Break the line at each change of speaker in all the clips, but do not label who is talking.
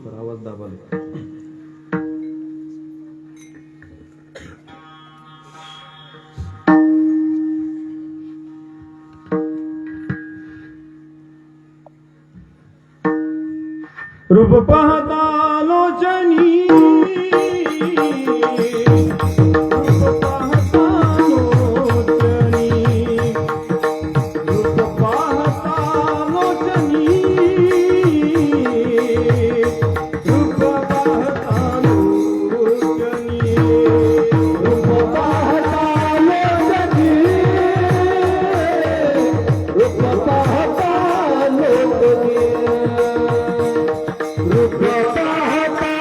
ऊपर आवाज़ दाबा रूप पहता लोचनी पाहता लोकगीत रुद्र पाहता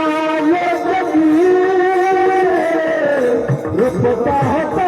लोकगीत रूप पाहता